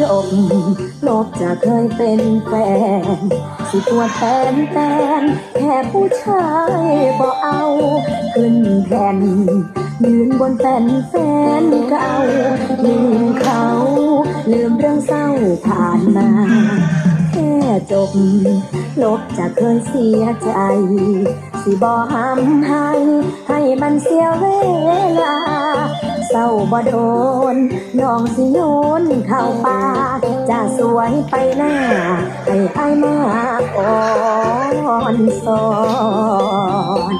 จมลบจะเคยเป็นแฟน สิปวดแฟนแฟนแค่ผู้ชายบ่เอา ขึ้นแผ่นยืนบนแผ่นแฟนเก่าลืมเขา ลืมเรื่องเศร้าผ่านมาแค่จบ ลบจะเคยเสียใจ สิบ่ห้ำให้ ให้มันเสียเวลา ศร้าบ่โดนน้องสิโยนเข้าป่าจะสวยไปหน้า ให้ไอ้มาอ่อนสอน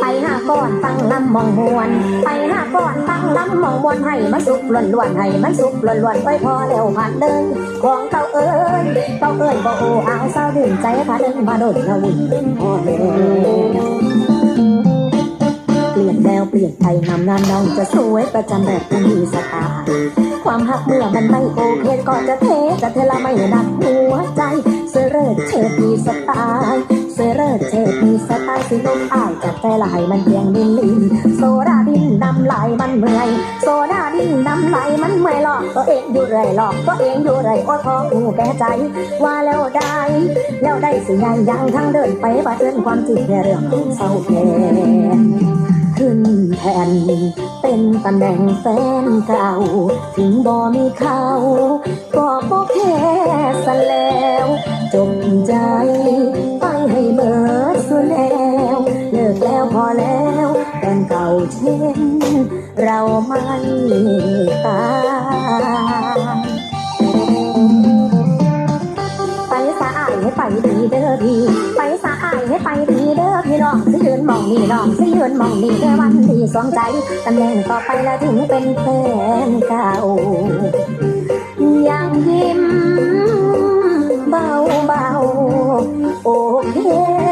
ไปหาก่อนตั้งลำมองมวนไปหาก่อนตั้งลำมองมวนให้มันสุกล้วนล้วนๆให้มันสุกล้วนล้วนไปพอแล้วผ่านเดินของเก่าเอ้ยเก่าเอ้ยบ่โอ้อาเศร้าดื่มใจพาเดินมาโดดละวุ่นพอแล้ว ลี่ยนแนวเปลี่ยนไปนำนานน้องจะสวยประจำแบบที่มีสไตล์ความหักเมื่อมันไม่โอเคก็จะเทจะเทละไม่หนักหัวใจเสเริดเชิดมีสไตล์เสยเริดเชิดมีสไตล์สิลมอ้ายจัดแต่ละให้มันเพียงลินลินโซดาดินดำไหลมันเมื่อยโซดาดินดำไหลมันเมื่อยหลอกตัวเองอยู่ไรหลอกตัวเองอยู่ไรโอ้ท้องหูแก่ใจ ว่าแล้วได้แล้วได้สิยังยังทั้งเดินไปบ่เตือนความจริงแค่เรื่องเศร้าแก่ ขึ้นแผ่นเป็นตำแหน่งแฟนเก่า ถึงบ่มีเขาก็บ่แค่สแล้วจงใจ ไปให้เบิดสุดแล้วเลิกแล้วพอแล้วแฟนเก่าเช่น เราไม่ตาย มองนี่น้องสิยืนมองนี่แค่วันที่สองใจตำแหน่งต่อไปแล้วถึงเป็นแฟนเก่ายังยิ้มเบาเบาโอเค